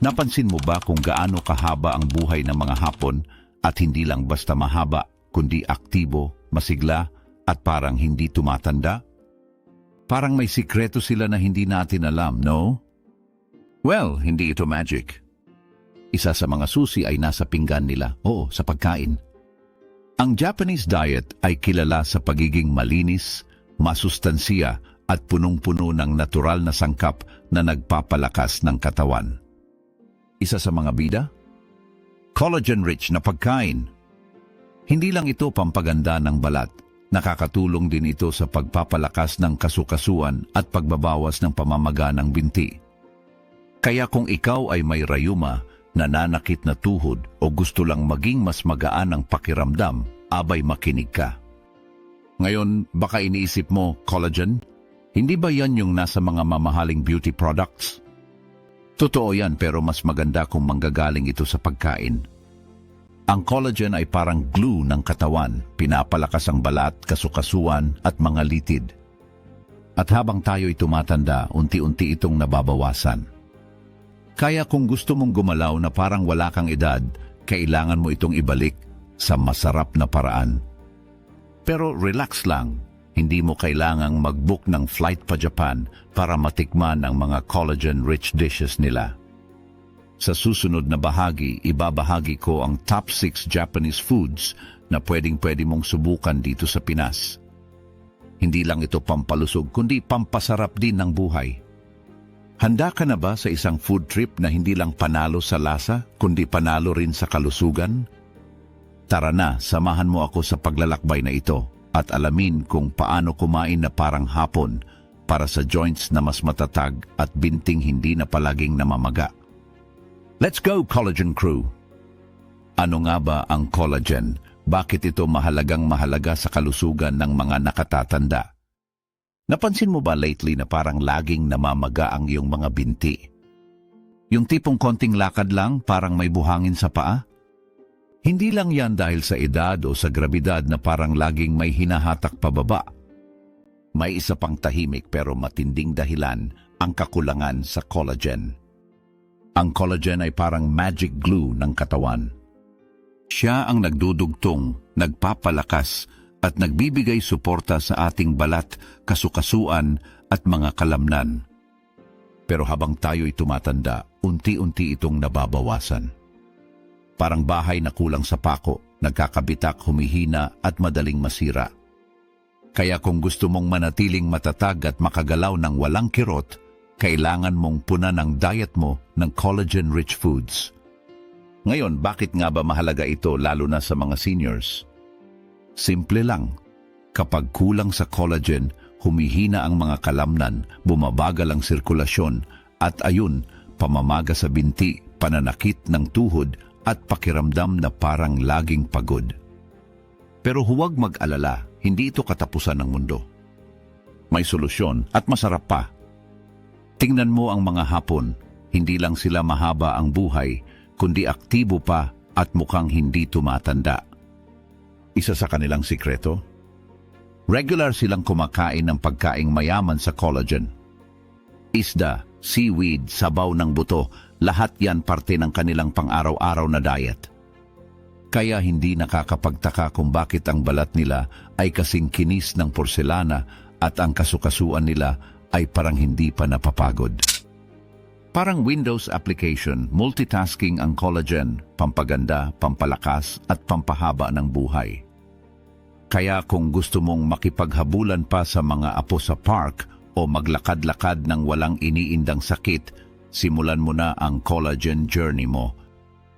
Napansin mo ba kung gaano kahaba ang buhay ng mga hapon at hindi lang basta mahaba, kundi aktibo, masigla at parang hindi tumatanda? Parang may sikreto sila na hindi natin alam, no? Well, hindi ito magic. Isa sa mga susi ay nasa pinggan nila, oo, sa pagkain. Ang Japanese diet ay kilala sa pagiging malinis, masustansiya at punong-puno ng natural na sangkap na nagpapalakas ng katawan. Isa sa mga bida? Collagen-rich na pagkain. Hindi lang ito pampaganda ng balat, nakakatulong din ito sa pagpapalakas ng kasukasuan at pagbabawas ng pamamaga ng binti. Kaya kung ikaw ay may rayuma, nananakit na tuhod o gusto lang maging mas magaan ang pakiramdam, abay makinig ka. Ngayon, baka iniisip mo, collagen? Hindi ba yan yung nasa mga mamahaling beauty products? Totoo yan pero mas maganda kung manggagaling ito sa pagkain. Ang collagen ay parang glue ng katawan, pinapalakas ang balat, kasukasuan at mga litid. At habang tayo'y tumatanda, unti-unti itong nababawasan. Kaya kung gusto mong gumalaw na parang wala kang edad, kailangan mo itong ibalik sa masarap na paraan. Pero relax lang, hindi mo kailangang mag-book ng flight pa Japan para matikman ang mga collagen-rich dishes nila. Sa susunod na bahagi, ibabahagi ko ang top 6 Japanese foods na pwedeng-pwede mong subukan dito sa Pinas. Hindi lang ito pampalusog, kundi pampasarap din ng buhay. Handa ka na ba sa isang food trip na hindi lang panalo sa lasa, kundi panalo rin sa kalusugan? Tara na, samahan mo ako sa paglalakbay na ito at alamin kung paano kumain na parang hapon para sa joints na mas matatag at binting hindi na palaging namamaga. Let's go, Collagen Crew! Ano nga ba ang collagen? Bakit ito mahalagang mahalaga sa kalusugan ng mga nakatatanda? Napansin mo ba lately na parang laging namamaga ang iyong mga binti? Yung tipong konting lakad lang parang may buhangin sa paa? Hindi lang yan dahil sa edad o sa grabidad na parang laging may hinahatak pababa. May isa pang tahimik pero matinding dahilan ang kakulangan sa collagen. Ang collagen ay parang magic glue ng katawan. Siya ang nagdudugtong, nagpapalakas at nagbibigay suporta sa ating balat, kasukasuan at mga kalamnan. Pero habang tayo'y tumatanda, unti-unti itong nababawasan. Parang bahay na kulang sa pako, nagkakabitak, humihina at madaling masira. Kaya kung gusto mong manatiling matatag at makagalaw ng walang kirot, kailangan mong punan ang diet mo ng collagen-rich foods. Ngayon, bakit nga ba mahalaga ito lalo na sa mga seniors? Simple lang. Kapag kulang sa collagen, humihina ang mga kalamnan, bumabagal ang sirkulasyon, at ayun, pamamaga sa binti, pananakit ng tuhod, at pakiramdam na parang laging pagod. Pero huwag mag-alala, hindi ito katapusan ng mundo. May solusyon at masarap pa. Tingnan mo ang mga hapon, hindi lang sila mahaba ang buhay, kundi aktibo pa at mukhang hindi tumatanda. Isa sa kanilang sikreto? Regular silang kumakain ng pagkaing mayaman sa collagen. Isda, seaweed, sabaw ng buto, lahat yan parte ng kanilang pang-araw-araw na diet. Kaya hindi nakakapagtaka kung bakit ang balat nila ay kasing kinis ng porselana at ang kasukasuan nila ay parang hindi pa napapagod. Parang Windows application, multitasking ang collagen, pampaganda, pampalakas at pampahaba ng buhay. Kaya kung gusto mong makipaghabulan pa sa mga apo sa park o maglakad-lakad ng walang iniindang sakit, simulan mo na ang collagen journey mo.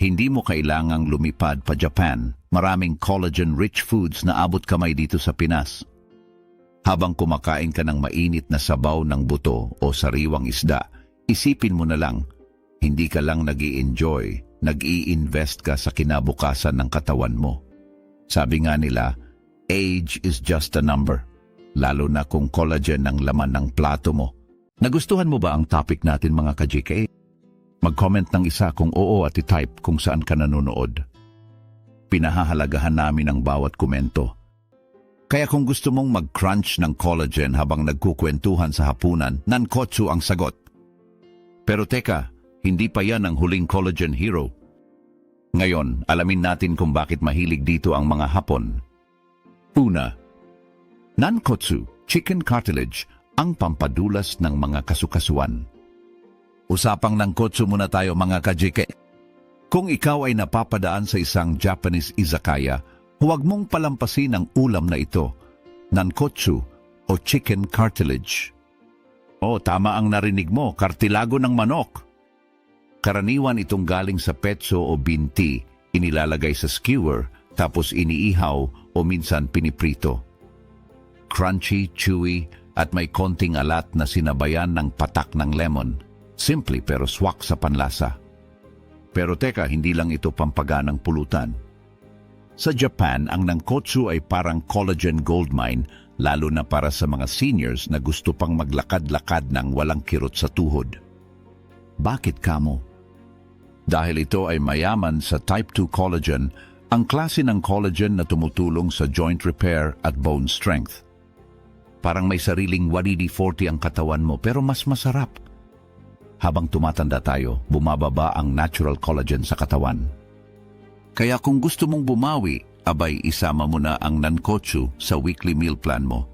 Hindi mo kailangang lumipad pa Japan. Maraming collagen-rich foods na abot kamay dito sa Pinas. Habang kumakain ka ng mainit na sabaw ng buto o sariwang isda, isipin mo na lang, hindi ka lang nag enjoy nag invest ka sa kinabukasan ng katawan mo. Sabi nga nila, age is just a number, lalo na kung collagen ang laman ng plato mo. Nagustuhan mo ba ang topic natin mga ka-GK? Mag-comment ng isa kung oo at i-type kung saan ka nanonood. Pinahahalagahan namin ang bawat komento. Kaya kung gusto mong mag-crunch ng collagen habang nagkukwentuhan sa hapunan, nankotsu ang sagot. Pero teka, hindi pa yan ang huling collagen hero. Ngayon, alamin natin kung bakit mahilig dito ang mga Hapon. Una, Nankotsu, chicken cartilage, ang pampadulas ng mga kasukasuan. Usapang nankotsu muna tayo mga kajike. Kung ikaw ay napapadaan sa isang Japanese izakaya, huwag mong palampasin ang ulam na ito, nankotsu o chicken cartilage. Oh, tama ang narinig mo, kartilago ng manok. Karaniwan itong galing sa petso o binti, inilalagay sa skewer, tapos iniihaw o minsan piniprito. Crunchy, chewy, at may konting alat na sinabayan ng patak ng lemon. Simple pero swak sa panlasa. Pero teka, hindi lang ito pampaganang pulutan. Sa Japan, ang nankotsu ay parang collagen goldmine, lalo na para sa mga seniors na gusto pang maglakad-lakad ng walang kirot sa tuhod. Bakit kamo? Dahil ito ay mayaman sa type 2 collagen, ang klase ng collagen na tumutulong sa joint repair at bone strength. Parang may sariling 140 ang katawan mo pero mas masarap. Habang tumatanda tayo, bumababa ang natural collagen sa katawan. Kaya kung gusto mong bumawi, abay isama mo na ang nankotsu sa weekly meal plan mo.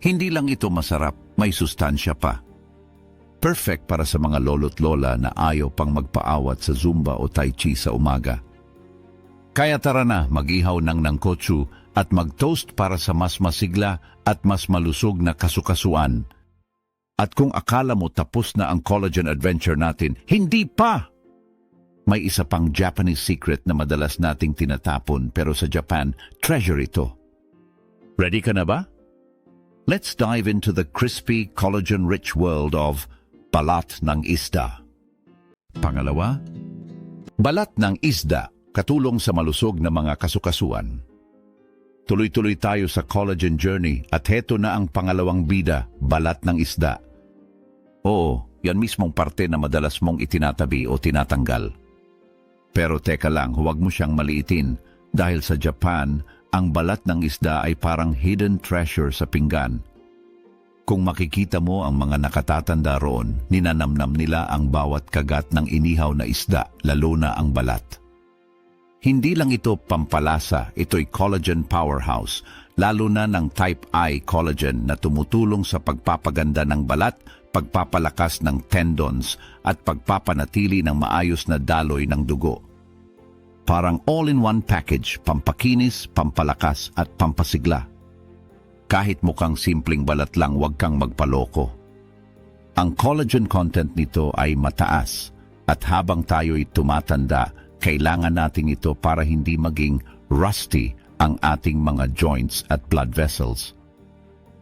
Hindi lang ito masarap, may sustansya pa. Perfect para sa mga lolo't lola na ayaw pang magpaawat sa Zumba o Tai Chi sa umaga. Kaya tara na, mag-ihaw ng nankotsu at mag-toast para sa mas masigla at mas malusog na kasukasuan. At kung akala mo tapos na ang collagen adventure natin, hindi pa! May isa pang Japanese secret na madalas nating tinatapon pero sa Japan, treasure ito. Ready ka na ba? Let's dive into the crispy, collagen-rich world of balat ng isda. Pangalawa, balat ng isda, katulong sa malusog na mga kasukasuan. Tuloy-tuloy tayo sa collagen journey at heto na ang pangalawang bida, balat ng isda. Oo, yan mismong parte na madalas mong itinatabi o tinatanggal. Pero teka lang, huwag mo siyang maliitin dahil sa Japan, ang balat ng isda ay parang hidden treasure sa pinggan. Kung makikita mo ang mga nakatatanda roon, ninanamnam nila ang bawat kagat ng inihaw na isda, lalo na ang balat. Hindi lang ito pampalasa, ito'y collagen powerhouse, lalo na ng type I collagen na tumutulong sa pagpapaganda ng balat, pagpapalakas ng tendons at pagpapanatili ng maayos na daloy ng dugo. Parang all-in-one package, pampakinis, pampalakas at pampasigla. Kahit mukhang simpleng balat lang, huwag kang magpaloko. Ang collagen content nito ay mataas at habang tayo'y tumatanda, kailangan natin ito para hindi maging rusty ang ating mga joints at blood vessels.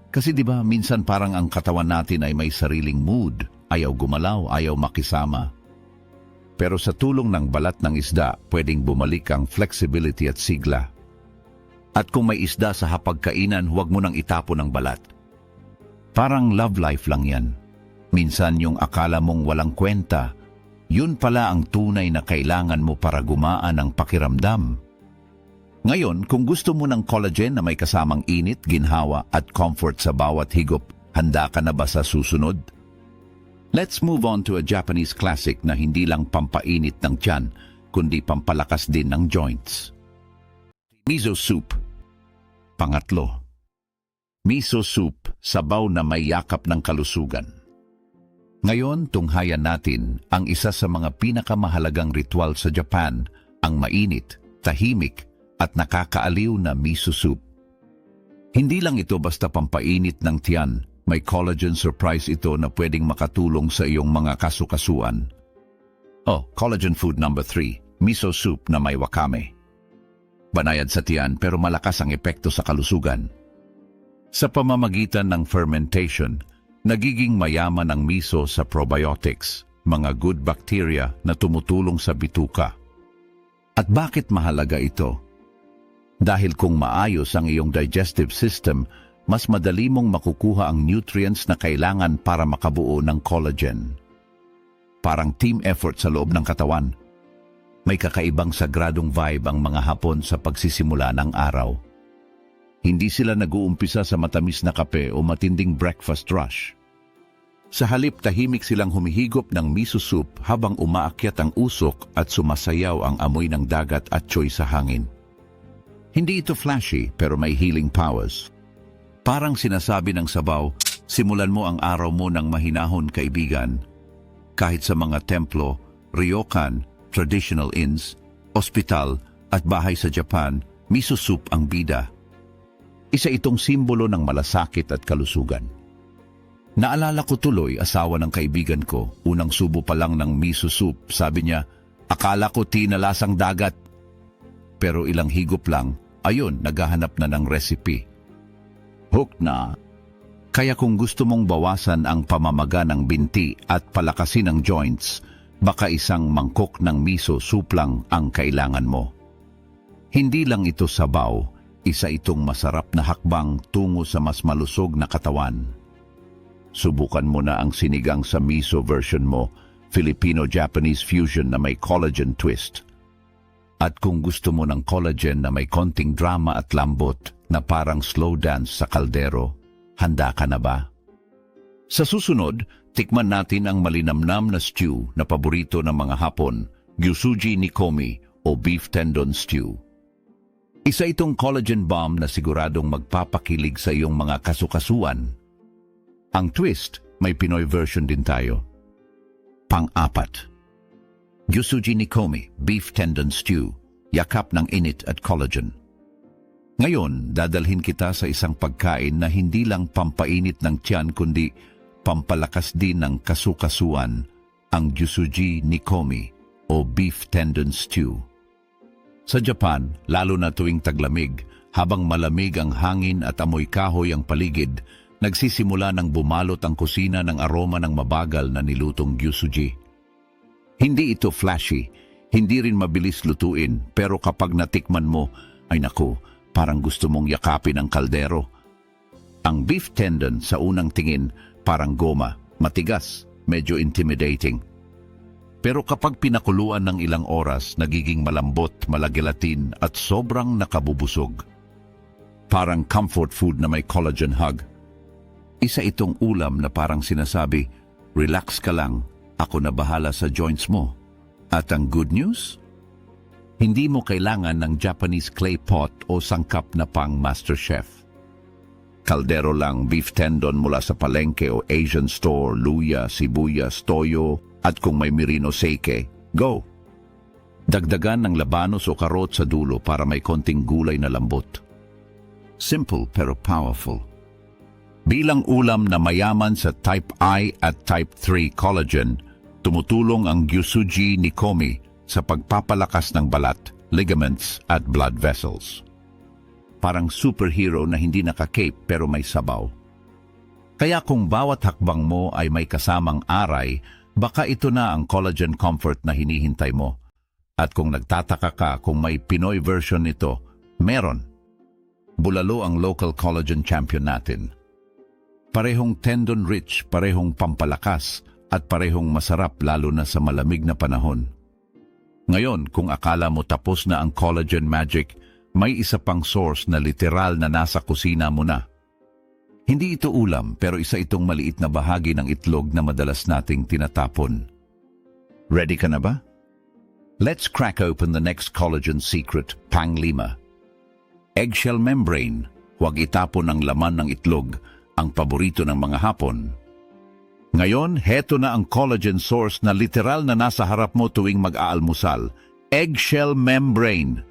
Kasi di ba minsan parang ang katawan natin ay may sariling mood, ayaw gumalaw, ayaw makisama. Pero sa tulong ng balat ng isda, pwedeng bumalik ang flexibility at sigla. At kung may isda sa hapagkainan, huwag mo nang itapon ang balat. Parang love life lang yan. Minsan yung akala mong walang kwenta, yun pala ang tunay na kailangan mo para gumaan ang pakiramdam. Ngayon, kung gusto mo ng collagen na may kasamang init, ginhawa at comfort sa bawat higop, handa ka na ba sa susunod? Let's move on to a Japanese classic na hindi lang pampainit ng tiyan, kundi pampalakas din ng joints. Miso soup. Pangatlo. Miso soup, sabaw na may yakap ng kalusugan. Ngayon, tunghayan natin ang isa sa mga pinakamahalagang ritual sa Japan, ang mainit, tahimik at nakakaaliw na miso soup. Hindi lang ito basta pampainit ng tiyan, may collagen surprise ito na pwedeng makatulong sa iyong mga kasukasuan. Oh, collagen food number 3, miso soup na may wakame. Banayad sa tiyan pero malakas ang epekto sa kalusugan. Sa pamamagitan ng fermentation, nagiging mayaman ang miso sa probiotics, mga good bacteria na tumutulong sa bituka. At bakit mahalaga ito? Dahil kung maayos ang iyong digestive system, mas madali mong makukuha ang nutrients na kailangan para makabuo ng collagen. Parang team effort sa loob ng katawan. May kakaibang sagradong vibe ang mga hapon sa pagsisimula ng araw. Hindi sila nag-uumpisa sa matamis na kape o matinding breakfast rush. Sa halip tahimik silang humihigop ng miso soup habang umaakyat ang usok at sumasayaw ang amoy ng dagat at choy sa hangin. Hindi ito flashy pero may healing powers. Parang sinasabi ng sabaw, simulan mo ang araw mo ng mahinahon kaibigan. Kahit sa mga templo, ryokan, traditional inns, ospital at bahay sa Japan, miso soup ang bida. Isa itong simbolo ng malasakit at kalusugan. Naalala ko tuloy asawa ng kaibigan ko, unang subo pa lang ng miso soup, sabi niya, akala ko tinalasang dagat. Pero ilang higop lang, ayun, naghahanap na ng recipe. Hooked na. Kaya kung gusto mong bawasan ang pamamaga ng binti at palakasin ang joints, baka isang mangkok ng miso soup lang ang kailangan mo. Hindi lang ito sabaw, isa itong masarap na hakbang tungo sa mas malusog na katawan. Subukan mo na ang sinigang sa miso version mo, Filipino-Japanese fusion na may collagen twist. At kung gusto mo ng collagen na may konting drama at lambot na parang slow dance sa kaldero, handa ka na ba? Sa susunod, tikman natin ang malinamnam na stew na paborito ng mga Hapon, Gyusuji Nikomi o beef tendon stew. Isa itong collagen bomb na siguradong magpapakilig sa iyong mga kasukasuan. Ang twist, may Pinoy version din tayo. Pang-apat. Gyusuji Nikomi, beef tendon stew, yakap ng init at collagen. Ngayon, dadalhin kita sa isang pagkain na hindi lang pampainit ng tiyan kundi pampalakas din ng kasukasuan, ang Gyusuji Nikomi o beef tendon stew. Sa Japan, lalo na tuwing taglamig, habang malamig ang hangin at amoy kahoy ang paligid, nagsisimula ng bumalot ang kusina ng aroma ng mabagal na nilutong gyusuji. Hindi ito flashy, hindi rin mabilis lutuin, pero kapag natikman mo, ay naku, parang gusto mong yakapin ang kaldero. Ang beef tendon sa unang tingin, parang goma, matigas, medyo intimidating. Pero kapag pinakuluan ng ilang oras, nagiging malambot, malagilatin at sobrang nakabubusog. Parang comfort food na may collagen hug. Isa itong ulam na parang sinasabi, relax ka lang, ako na bahala sa joints mo. At ang good news? Hindi mo kailangan ng Japanese clay pot o sangkap na pang master chef. Kaldero lang beef tendon mula sa palengke o Asian store, luya, sibuyas, toyo, at kung may merino seke, go! Dagdagan ng labanos o karot sa dulo para may konting gulay na lambot. Simple pero powerful. Bilang ulam na mayaman sa type I at type 3 collagen, tumutulong ang Gyusuji Nikomi sa pagpapalakas ng balat, ligaments at blood vessels. Parang superhero na hindi naka-cape pero may sabaw. Kaya kung bawat hakbang mo ay may kasamang aray, baka ito na ang collagen comfort na hinihintay mo. At kung nagtataka ka kung may Pinoy version nito, meron. Bulalo ang local collagen champion natin. Parehong tendon rich, parehong pampalakas, at parehong masarap lalo na sa malamig na panahon. Ngayon, kung akala mo tapos na ang collagen magic, may isa pang source na literal na nasa kusina mo na. Hindi ito ulam pero isa itong maliit na bahagi ng itlog na madalas nating tinatapon. Ready ka na ba? Let's crack open the next collagen secret, panglima. Eggshell membrane, huwag itapon ang laman ng itlog, ang paborito ng mga hapon. Ngayon, heto na ang collagen source na literal na nasa harap mo tuwing mag-aalmusal. Eggshell membrane.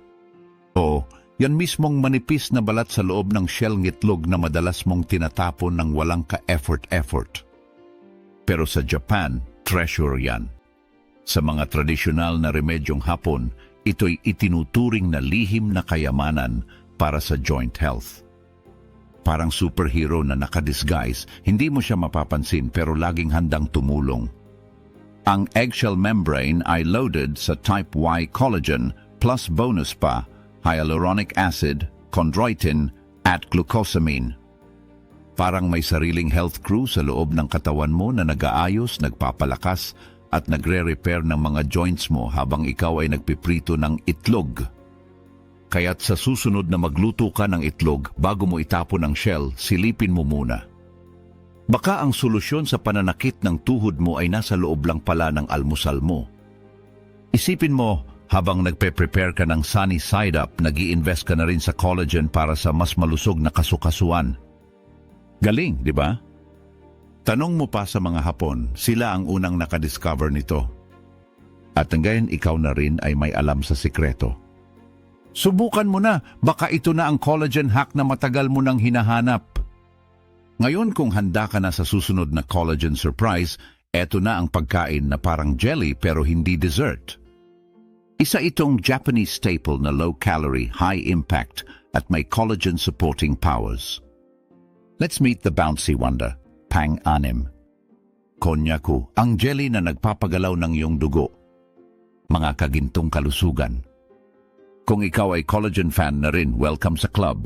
O, yan mismong manipis na balat sa loob ng shell ngitlog na madalas mong tinatapon ng walang ka-effort-effort. Pero sa Japan, treasure yan. Sa mga tradisyonal na remedyong hapon, ito'y itinuturing na lihim na kayamanan para sa joint health. Parang superhero na nakadisguise, hindi mo siya mapapansin pero laging handang tumulong. Ang eggshell membrane ay loaded sa type Y collagen plus bonus pa hyaluronic acid, chondroitin at glucosamine. Parang may sariling health crew sa loob ng katawan mo na nag-aayos, nagpapalakas at nagre-repair ng mga joints mo habang ikaw ay nagpiprito ng itlog. Kaya't sa susunod na magluto ka ng itlog bago mo itapon ang shell, silipin mo muna. Baka ang solusyon sa pananakit ng tuhod mo ay nasa loob lang pala ng almusal mo. Isipin mo, habang nagpe-prepare ka ng sunny side up, nag invest ka na rin sa collagen para sa mas malusog na kasukasuan. Galing, di ba? Tanong mo pa sa mga Hapon, sila ang unang nakadiscover nito. At hanggayon ikaw na rin ay may alam sa sikreto. Subukan mo na, baka ito na ang collagen hack na matagal mo nang hinahanap. Ngayon kung handa ka na sa susunod na collagen surprise, eto na ang pagkain na parang jelly pero hindi dessert. Isa itong Japanese staple na low-calorie, high-impact at may collagen-supporting powers. Let's meet the bouncy wonder, Pang Anim. Konyaku, ang jelly na nagpapagalaw ng iyong dugo. Mga kagintong kalusugan. Kung ikaw ay collagen fan na rin, welcome sa club.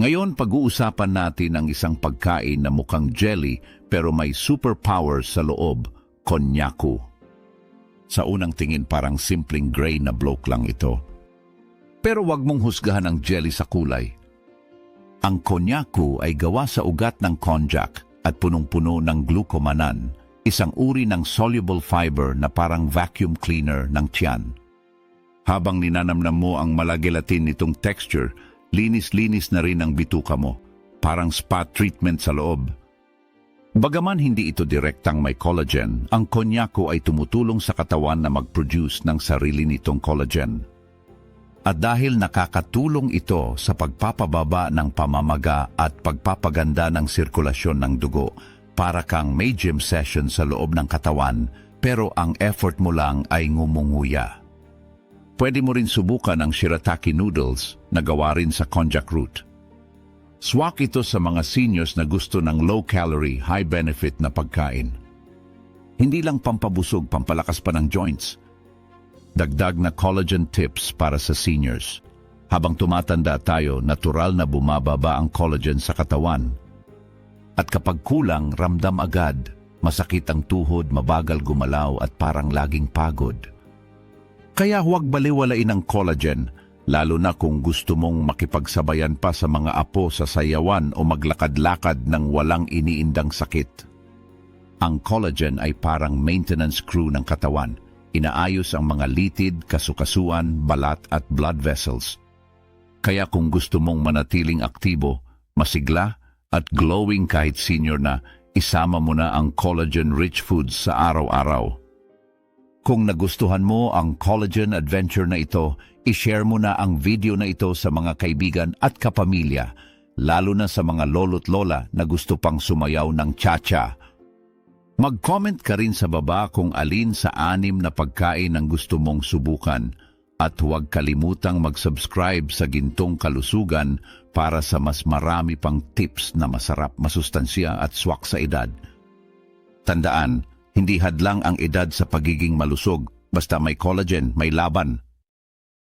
Ngayon, pag-uusapan natin ang isang pagkain na mukhang jelly pero may superpowers sa loob, konyaku. Sa unang tingin parang simpleng gray na bloke lang ito. Pero wag mong husgahan ang jelly sa kulay. Ang konyaku ay gawa sa ugat ng konjac at punong-puno ng glucomanan, isang uri ng soluble fiber na parang vacuum cleaner ng tiyan. Habang ninanamnam mo ang malagelatin nitong texture, linis-linis na rin ang bituka mo, parang spa treatment sa loob. Bagaman hindi ito direktang may collagen, ang konyako ay tumutulong sa katawan na mag-produce ng sarili nitong collagen. At dahil nakakatulong ito sa pagpapababa ng pamamaga at pagpapaganda ng sirkulasyon ng dugo, para kang may gym session sa loob ng katawan, pero ang effort mo lang ay ngumunguya. Pwede mo rin subukan ang shirataki noodles na gawa rin sa konjac root. Swak ito sa mga seniors na gusto ng low-calorie, high-benefit na pagkain. Hindi lang pampabusog, pampalakas pa ng joints. Dagdag na collagen tips para sa seniors. Habang tumatanda tayo, natural na bumababa ang collagen sa katawan. At kapag kulang, ramdam agad. Masakit ang tuhod, mabagal gumalaw at parang laging pagod. Kaya huwag baliwalain ang collagen, lalo na kung gusto mong makipagsabayan pa sa mga apo sa sayawan o maglakad-lakad ng walang iniindang sakit. Ang collagen ay parang maintenance crew ng katawan. Inaayos ang mga litid, kasukasuan, balat at blood vessels. Kaya kung gusto mong manatiling aktibo, masigla at glowing kahit senior na, isama mo na ang collagen-rich foods sa araw-araw. Kung nagustuhan mo ang collagen adventure na ito, ishare mo na ang video na ito sa mga kaibigan at kapamilya, lalo na sa mga lolo't lola na gusto pang sumayaw ng cha-cha. Mag-comment ka rin sa baba kung alin sa anim na pagkain ang gusto mong subukan at huwag kalimutang mag-subscribe sa Gintong Kalusugan para sa mas marami pang tips na masarap, masustansya at swak sa edad. Tandaan, hindi hadlang ang edad sa pagiging malusog. Basta may collagen, may laban.